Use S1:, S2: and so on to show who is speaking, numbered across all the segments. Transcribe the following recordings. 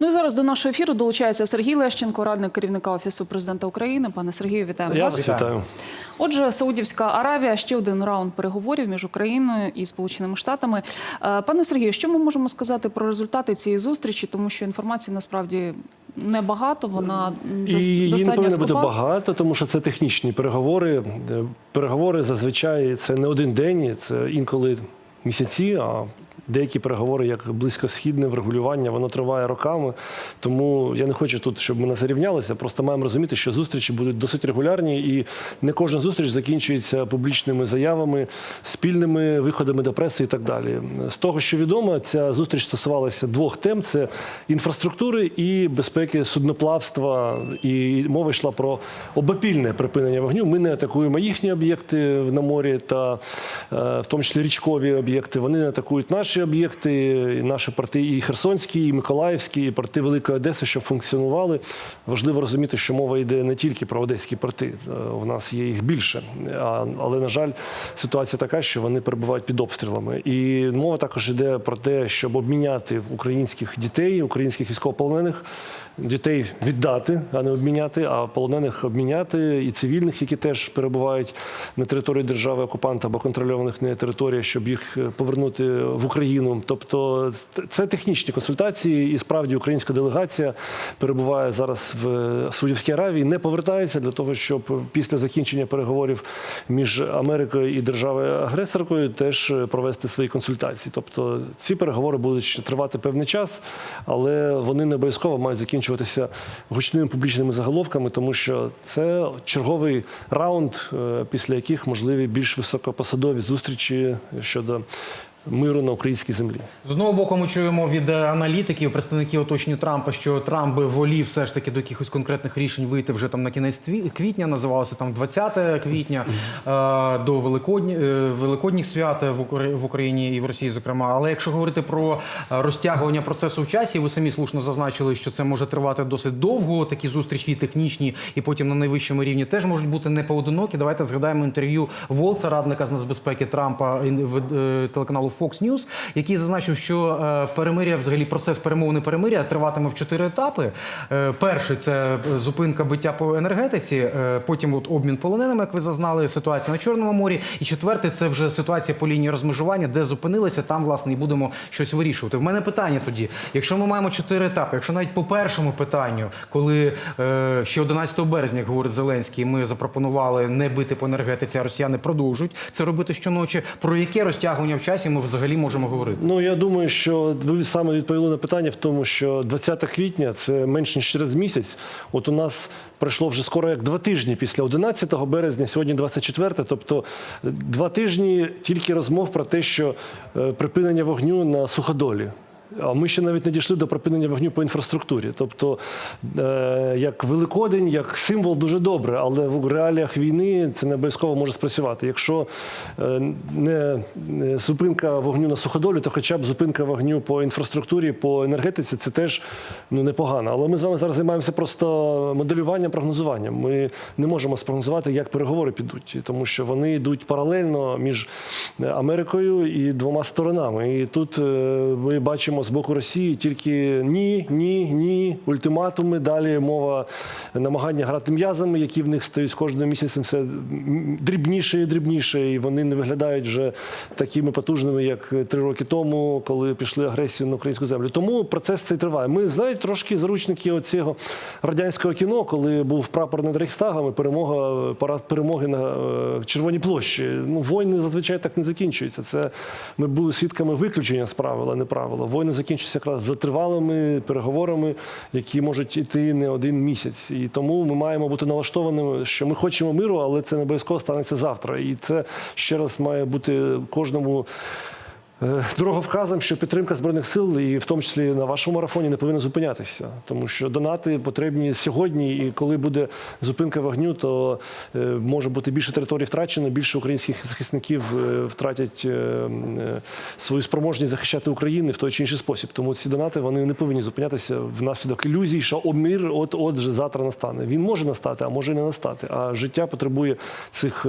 S1: Ну і зараз до нашого ефіру долучається Сергій Лещенко, радник керівника офісу президента України. Пане Сергію, вітаємо
S2: Я
S1: вас.
S2: вітаю.
S1: Отже, Саудівська Аравія ще один раунд переговорів між Україною і Сполученими Штатами. Е, Пане Сергію, що ми можемо сказати про результати цієї зустрічі, тому що інформації насправді небагато. Вона
S2: І її не
S1: достатньо
S2: повинно бути багато, тому що це технічні переговори. Е, Переговори зазвичай це не один день, це інколи місяці. а Деякі переговори, як близькосхідне врегулювання, воно триває роками. Тому я не хочу тут, щоб ми не зарівнялися. Просто маємо розуміти, що зустрічі будуть досить регулярні, і не кожна зустріч закінчується публічними заявами, спільними виходами до преси і так далі. З того, що відомо, ця зустріч стосувалася двох тем: це інфраструктури і безпеки судноплавства. І мова йшла про обопільне припинення вогню. Ми не атакуємо їхні об'єкти на морі, та е, в тому числі річкові об'єкти. Вони не атакують наші об'єкти, і наші порти, і Херсонські, і Миколаївські, і порти Великої Одеси, щоб функціонували. Важливо розуміти, що мова йде не тільки про одеські порти. Е, У нас є їх більше. Але, на жаль, ситуація така, що вони перебувають під обстрілами. І мова також йде про те, щоб обміняти українських дітей, українських військовополонених. Дітей віддати, а не обміняти, а полонених обміняти і цивільних, які теж перебувають на території держави окупанта або контрольованих нею територіях, щоб їх е, повернути в Україну. Тобто це технічні консультації, і справді українська делегація перебуває зараз в е, Саудівській Аравії, не повертається для того, щоб після закінчення переговорів між Америкою і державою агресоркою теж е, провести свої консультації. Тобто ці переговори будуть ще тривати певний час, але вони не обов'язково мають закінчуватися гучними публічними заголовками, тому що це черговий раунд, е, після яких можливі більш високопосадові зустрічі щодо миру на українській землі.
S3: З одного боку, ми чуємо від е, аналітиків, представників оточення Трампа, що Трамп би волів все ж таки до якихось конкретних рішень вийти вже там на кінець квітня, називалося там 20 квітня е, до Великодні, е, Великодніх свят в Укра- в Україні і в Росії, зокрема. Але якщо говорити про розтягування процесу в часі, ви самі слушно зазначили, що це може тривати досить довго. Такі зустрічі технічні, і потім на найвищому рівні теж можуть бути не поодинокі. Давайте згадаємо інтерв'ю Волца, радника з нацбезпеки Трампа в телеканалу Fox News, який зазначив, що е, перемиря, взагалі процес перемовини перемиря триватиме в чотири етапи. Е, Перший це зупинка биття по енергетиці, е, потім от обмін полоненими, як ви зазнали, ситуація на Чорному морі. І четвертий це вже ситуація по лінії розмежування, де зупинилися, там власне і будемо щось вирішувати. В мене питання тоді: якщо ми маємо чотири етапи, якщо навіть по першому питанню, коли ще 11 березня, як говорить Зеленський, ми запропонували не бити по енергетиці, а росіяни продовжують це робити щоночі. Про яке розтягування в часі ми взагалі можемо говорити?
S2: Ну я думаю, що ви саме відповіли на питання в тому, що 20 квітня це менш ніж через місяць. От у нас пройшло вже скоро як два тижні після 11 березня, сьогодні 24, тобто е, два тижні тільки розмов про те, що е, припинення вогню на суходолі. А ми ще навіть не дійшли до припинення вогню по інфраструктурі. Тобто, е, як Великодень, як символ дуже добре, але в реаліях війни це не обов'язково може спрацювати. Якщо е, не зупинка вогню на суходолі, то хоча б зупинка вогню по інфраструктурі, по енергетиці це теж ну, непогано. Але ми з вами зараз займаємося просто моделюванням, прогнозуванням. Ми не можемо спрогнозувати, як переговори підуть, тому що вони йдуть паралельно між Америкою і двома сторонами. І тут е, ми бачимо з боку Росії тільки ні, ні, ні, ультиматуми. Далі мова намагання грати м'язами, які в них стають з кожним місяцем все дрібніше і дрібніше, і вони не виглядають вже такими потужними, як три роки тому, коли пішли агресію на українську землю. Тому процес цей триває. Ми знаєте, трошки заручники оцього радянського кіно, коли був прапор над Рейхстагом і перемога парад перемоги на е, Червоній площі. Ну, війни зазвичай так не закінчуються. Це ми були свідками виключення з правила, не правила. Війни закінчуються якраз за тривалими переговорами, які можуть іти не один місяць. І тому ми маємо бути налаштованими, що ми хочемо миру, але це не обов'язково станеться завтра. І це ще раз має бути кожному. Е, Дороговказом, що підтримка збройних сил, і в тому числі на вашому марафоні, не повинна зупинятися, тому що донати потрібні сьогодні. І коли буде зупинка вогню, то е, може бути більше територій втрачено, більше українських захисників е, втратять свою спроможність захищати Україну в той чи інший спосіб. Тому ці донати вони не повинні зупинятися внаслідок ілюзій, що о, мир от от же завтра настане. Він може настати, а може і не настати. А життя потребує цих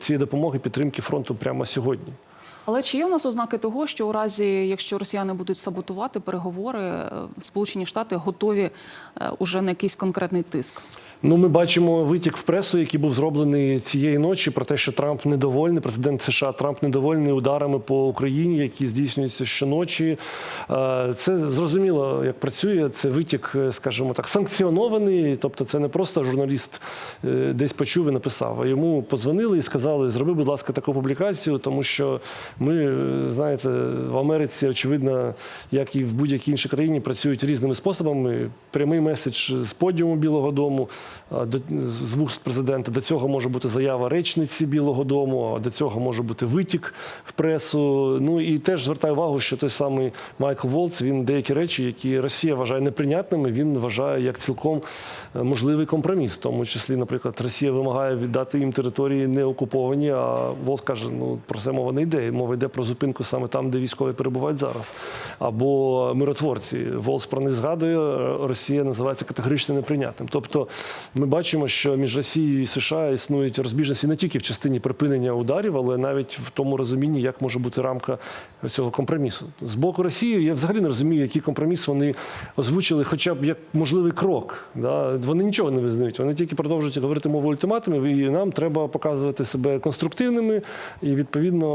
S2: цієї допомоги, підтримки фронту прямо сьогодні.
S1: Але чи є у нас ознаки того, що у разі, якщо росіяни будуть саботувати переговори, е, Сполучені Штати готові е, уже на якийсь конкретний тиск?
S2: Ну, ми бачимо витік в пресу, який був зроблений цієї ночі, про те, що Трамп недовольний, президент США Трамп недовольний ударами по Україні, які здійснюються щоночі. Е, Це зрозуміло, як працює. Це витік, скажімо так, санкціонований. Тобто, це не просто журналіст десь почув і написав. А йому подзвонили і сказали: зроби, будь ласка, таку публікацію, тому що ми, е, знаєте, в Америці, очевидно, як і в будь-якій іншій країні, працюють різними способами. Прямий меседж з подіуму Білого Дому з вуст президента. До цього може бути заява речниці Білого Дому, а до цього може бути витік в пресу. Ну і теж звертаю увагу, що той самий Майкл Волц, він деякі речі, які Росія вважає неприйнятними, він вважає як цілком е, можливий компроміс. В тому числі, наприклад, Росія вимагає віддати їм території не окуповані. А Волц каже: ну про це мова не йде. Мова йде про зупинку саме там, де військові перебувають зараз. Або миротворці. Волц про них згадує. Росія називається категорично неприйнятним. Тобто, ми бачимо, що між Росією і США існують розбіжності не тільки в частині припинення ударів, але навіть в тому розумінні, як може бути рамка цього компромісу. З боку Росії я взагалі не розумію, який компроміс вони озвучили, хоча б як можливий крок. Да? Вони нічого не визнають. Вони тільки продовжують говорити мову ультиматумів, і нам треба показувати себе конструктивними. І відповідно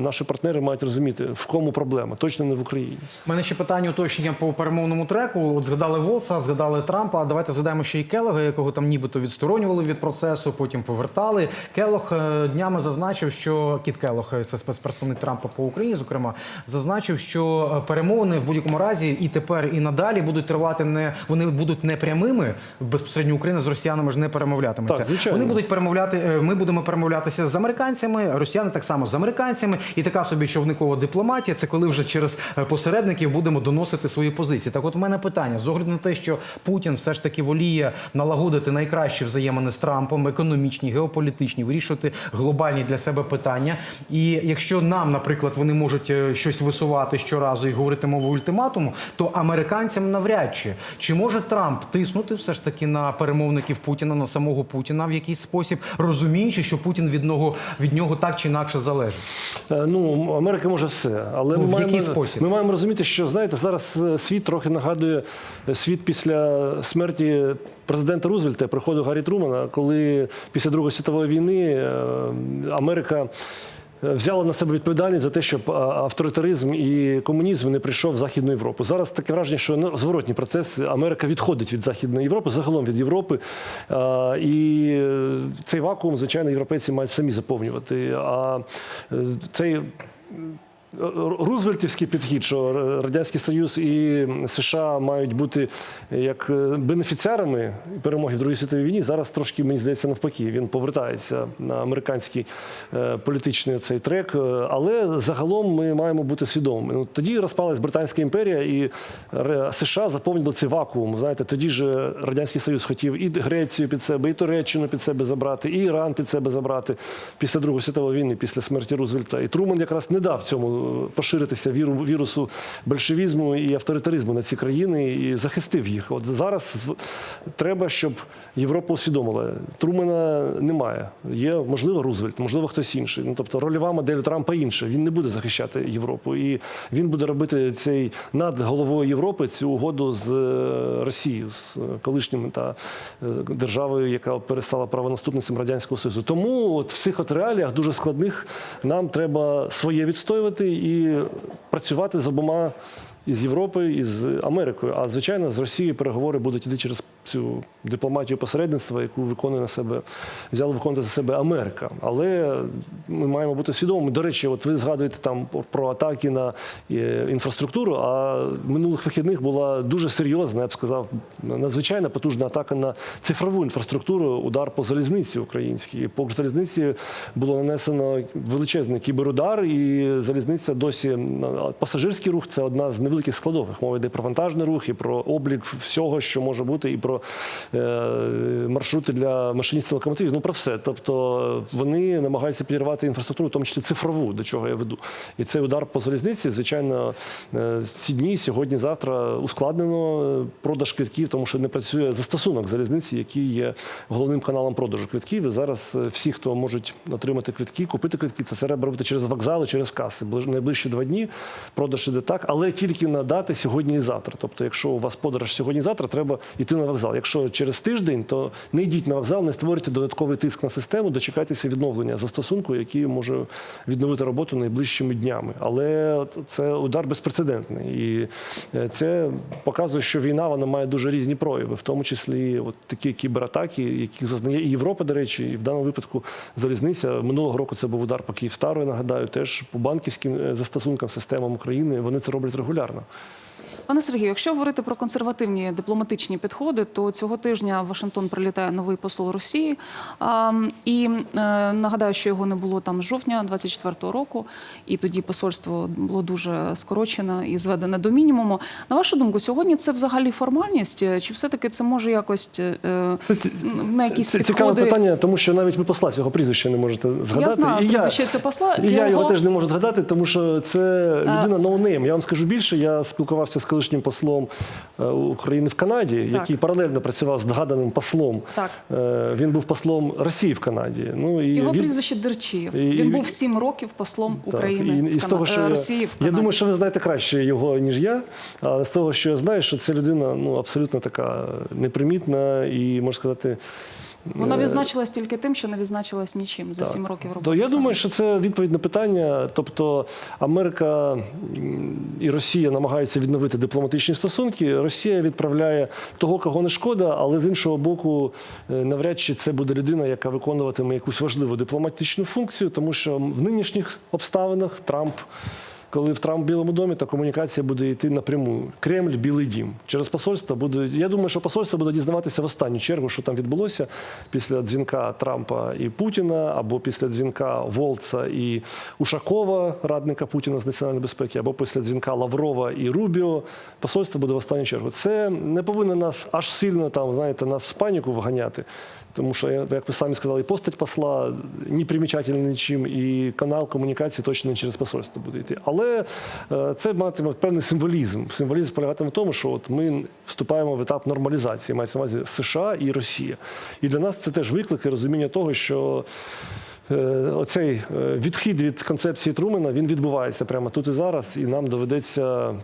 S2: наші партнери мають розуміти, в кому проблема, точно не в Україні.
S3: У мене ще питання уточнення по перемовному треку. От згадали Волса, згадали Трампа. Давайте згадаємо ще й Келога, якого там нібито відсторонювали від процесу, потім повертали. Келог е, днями зазначив, що Кіт Келог, е, це спецпредставник Трампа по Україні, зокрема, зазначив, що е, перемовини в будь-якому разі і тепер, і надалі будуть тривати не вони будуть не прямими. Безпосередньо Україна з росіянами ж не перемовлятиметься.
S2: Так, звичайно.
S3: Вони будуть перемовляти. Ми будемо перемовлятися з американцями, росіяни так само з американцями, і така собі човникова дипломатія. Це коли вже через е, посередників будемо доносити свої позиції. Так, от в мене питання з огляду на те, що Путін все ж таки воліє налагодити найкращі взаємини з Трампом, економічні, геополітичні, вирішувати глобальні для себе питання. І якщо нам, наприклад, вони можуть е, щось висувати щоразу і говорити мову ультиматуму, то американцям навряд чи чи може Трамп тиснути все ж таки на перемовників Путіна, на самого Путіна в якийсь спосіб, розуміючи, що Путін від нього від нього так чи інакше залежить.
S2: Ну, Америка може все, але
S3: Ну,
S2: ми,
S3: в
S2: маємо,
S3: який спосіб?
S2: ми маємо розуміти, що знаєте, зараз е, світ трохи нагадує е, світ після смерті президента Рузвельта, приходу Гаррі Трумана, коли після Другої світової війни е, Америка. Взяла на себе відповідальність за те, щоб авторитаризм і комунізм не прийшов в Західну Європу. Зараз таке враження, що ну, зворотній процес. Америка відходить від Західної Європи, загалом від Європи. І е, цей вакуум, звичайно, європейці мають самі заповнювати. А е, цей Рузвельтівський підхід, що Радянський Союз і США мають бути як е, бенефіціарами перемоги в Другій світовій війні. Зараз трошки мені здається навпаки. Він повертається на американський е, політичний цей трек. Е, Але загалом ми маємо бути свідомими. Ну, тоді розпалась Британська імперія, і США заповнили цей вакуум. Знаєте, тоді ж Радянський Союз хотів і Грецію під себе, і Туреччину під себе забрати, і Іран під себе забрати після Другої світової війни, після смерті Рузвельта. І Труман якраз не дав цьому поширитися віру, вірусу большевізму і авторитаризму на ці країни і захистив їх. От зараз треба, щоб Європа усвідомила. Трумана немає. Є можливо Рузвельт, можливо, хтось інший. Ну тобто рольова модель Трампа інша. Він не буде захищати Європу, і він буде робити цей над головою Європи цю угоду з е, Росією, з е, колишнім та е, державою, яка перестала правонаступницем радянського союзу. Тому от в цих от реаліях дуже складних нам треба своє відстоювати і працювати з обома. Із Європою і з Америкою. А звичайно, з Росією переговори будуть іти через цю дипломатію посередництва, яку виконує на себе, взяла виконувати за себе Америка. Але ми маємо бути свідомими. До речі, от ви згадуєте там про атаки на е, інфраструктуру. А минулих вихідних була дуже серйозна, я б сказав, надзвичайно потужна атака на цифрову інфраструктуру, удар по залізниці українській. По залізниці було нанесено величезний кіберудар, і залізниця досі пасажирський рух це одна з невеликих складових. Мова йде про вантажний рух і про облік всього, що може бути, і про е, маршрути для машиністів локомотивів, ну про все. Тобто вони намагаються підірвати інфраструктуру, в тому числі цифрову, до чого я веду. І цей удар по залізниці, звичайно, е, ці дні, сьогодні, завтра ускладнено е, продаж квитків, тому що не працює застосунок залізниці, який є головним каналом продажу квитків. І зараз всі, хто можуть отримати квитки, купити квитки, це треба робити через вокзали, через каси. Ближ- Найближчі два дні продаж іде так, але тільки на дати сьогодні і завтра. Тобто, якщо у вас подорож сьогодні і завтра, треба йти на вокзал. Якщо через тиждень, то не йдіть на вокзал, не створюйте додатковий тиск на систему, дочекайтеся відновлення застосунку, який може відновити роботу найближчими днями. Але це удар безпрецедентний. І е, це показує, що війна вона має дуже різні прояви, в тому числі от такі кібератаки, які зазнає і Європа, до речі, і в даному випадку залізниця. Минулого року це був удар по Київстару, нагадаю, теж по банківським е, застосункам, системам України. Вони це роблять регулярно.
S1: Пане Сергію, якщо говорити про консервативні дипломатичні підходи, то цього тижня в Вашингтон прилітає новий посол Росії. І е, нагадаю, що його не було там з жовтня 24-го року, і тоді посольство було дуже скорочено і зведене до мінімуму. На вашу думку, сьогодні це взагалі формальність, чи все-таки це може якось е, на якісь
S2: це
S1: підходи?
S2: цікаве питання, тому що навіть ви посла цього прізвища не можете згадати.
S1: Я знаю,
S2: і я,
S1: прізвище це посла.
S2: і я його теж не можу згадати, тому що це людина ноунейм. Я вам скажу більше. Я спілкувався з колишнім послом е, України в Канаді, який паралельно працював з згаданим послом.
S1: Так.
S2: Е, Він був послом Росії в Канаді. Ну і
S1: Його
S2: він...
S1: прізвище Дерчиєв.
S2: і-
S1: Він був сім років послом
S2: Так,
S1: України
S2: і, і
S1: в
S2: з того, що я,
S1: Росії в
S2: я думаю, що ви знаєте краще його, ніж я. А з того, що я знаю, що це людина ну, абсолютно така непримітна і, можна сказати,
S1: Вона відзначилась тільки тим, що не відзначилась нічим за сім років роботи.
S2: То я думаю, що це відповідь на питання. Тобто Америка і Росія намагаються відновити дипломатичні стосунки. Росія відправляє того, кого не шкода, але з іншого боку, е, навряд чи це буде людина, яка виконуватиме якусь важливу дипломатичну функцію, тому що в нинішніх обставинах Трамп. Коли в Трамп в Білому домі, то комунікація буде йти напряму. Кремль, Білий Дім. Через посольство буде. Я думаю, що посольство буде дізнаватися в останню чергу, що там відбулося після дзвінка Трампа і Путіна, або після дзвінка Волца і Ушакова, радника Путіна з національної безпеки, або після дзвінка Лаврова і Рубіо. Посольство буде в останню чергу. Це не повинно нас аж сильно там, знаєте, нас в паніку вганяти. Тому що, як ви самі сказали, і постать посла ні примічательна нічим, і канал комунікації точно не через посольство буде йти. Але е, це матиме певний символізм. Символізм полягатиме в тому, що от ми вступаємо в етап нормалізації, мається на увазі США і Росія. І для нас це теж виклик і розуміння того, що. е, Оцей е, відхід від концепції Трумена він відбувається прямо тут і зараз, і нам доведеться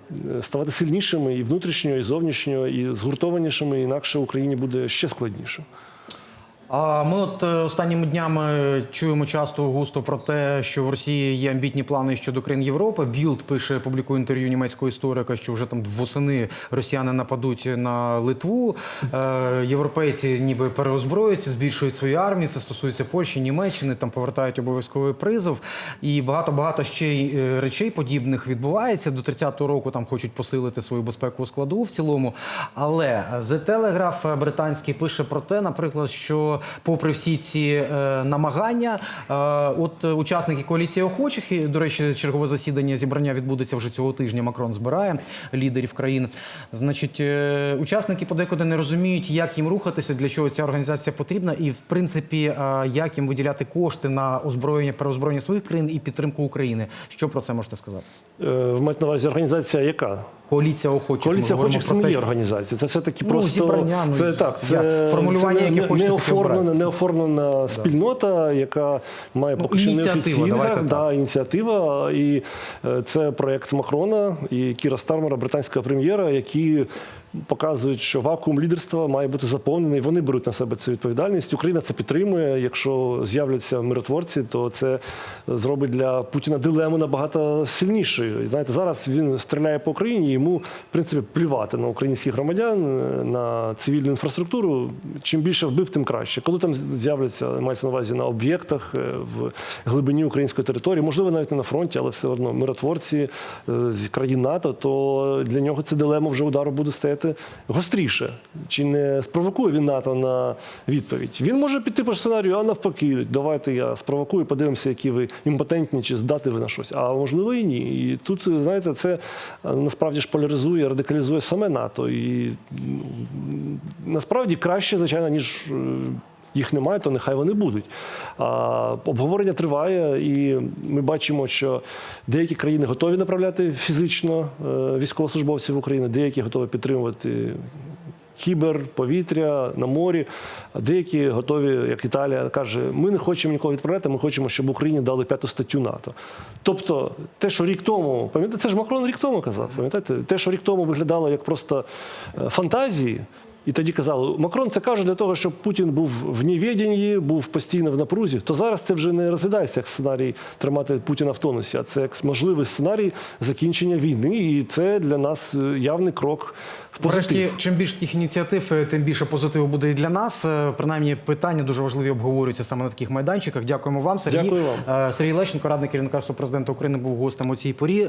S2: ставати сильнішими і внутрішньо, і зовнішньо, і згуртованішими, інакше Україні буде ще складніше.
S3: А ми от е, останніми днями чуємо часто густо про те, що в Росії є амбітні плани щодо країн Європи. Білд пише, публікує інтерв'ю німецького історика, що вже там восени росіяни нападуть на Литву. Е, європейці ніби переозброюються, збільшують свою армію. Це стосується Польщі, Німеччини, там повертають обов'язковий призов. І багато багато ще й е, речей подібних відбувається. До 30-го року там хочуть посилити свою безпекову складову в цілому. Але The Telegraph британський пише про те, наприклад, що попри всі ці е, намагання, е, от е, учасники коаліції охочих, і, до речі, чергове засідання зібрання відбудеться вже цього тижня. Макрон збирає лідерів країн. Значить, учасники подекуди не розуміють, як їм рухатися, для чого ця організація потрібна, і в принципі, як їм виділяти кошти на озброєння, переозброєння своїх країн і підтримку України. Що про це можете сказати?
S2: Е, Ви на увазі організація яка?
S3: Коаліція охочих.
S2: Коаліція охочих це не є організація. Це все-таки
S3: Ну,
S2: просто
S3: зібрання, ну,
S2: це так. Це
S3: формулювання,
S2: це
S3: яке
S2: не,
S3: хочете,
S2: не
S3: таке
S2: оформлена, не оформлена спільнота, яка має
S3: Ну,
S2: поки що
S3: ну,
S2: неофіційний
S3: давайте
S2: да, ініціатива. І е, це проект Макрона і Кіра Стармера, британського прем'єра, які показують, що вакуум лідерства має бути заповнений. Вони беруть на себе цю відповідальність. Україна це підтримує. Якщо з'являться миротворці, то це зробить для Путіна дилему набагато сильнішою. І знаєте, зараз він стріляє по Україні, йому в принципі плювати на українських громадян, на цивільну інфраструктуру. Чим більше вбив, тим краще. Коли там з'являться, мається на увазі на об'єктах е, в глибині української території, можливо, навіть не на фронті, але все одно миротворці е, з країн НАТО, то для нього це дилема вже удару буде стояти знаєте, гостріше. Чи не спровокує він НАТО на відповідь? Він може піти по сценарію, а навпаки, давайте я спровокую, подивимося, які ви імпотентні, чи здати ви на щось. А можливо і ні. І тут, знаєте, це е, насправді ж поляризує, радикалізує саме НАТО. І насправді краще, звичайно, ніж. Їх немає, то нехай вони будуть. А, обговорення триває, і ми бачимо, що деякі країни готові направляти фізично е, військовослужбовців в Україну, деякі готові підтримувати кібер, повітря на морі. А деякі готові, як Італія каже, ми не хочемо нікого відправляти, ми хочемо, щоб Україні дали п'яту статтю НАТО. Тобто, те, що рік тому, пам'ятаєте, це ж Макрон рік тому казав, пам'ятаєте, те, що рік тому виглядало як просто е, фантазії. І тоді казали, Макрон це каже для того, щоб Путін був в невіденні, був постійно в напрузі. То зараз це вже не розглядається як сценарій тримати Путіна в тонусі, а це як можливий сценарій закінчення війни. І це для нас е, явний крок в позитив.
S3: Врешті, чим більше таких ініціатив, е, тим більше позитиву буде і для нас. Е, Принаймні, питання дуже важливі обговорюються саме на таких майданчиках. Дякуємо вам, Сергій.
S2: Дякую
S3: вам. Сергій Лещенко, радник керівника президента України, був гостем у цій порі.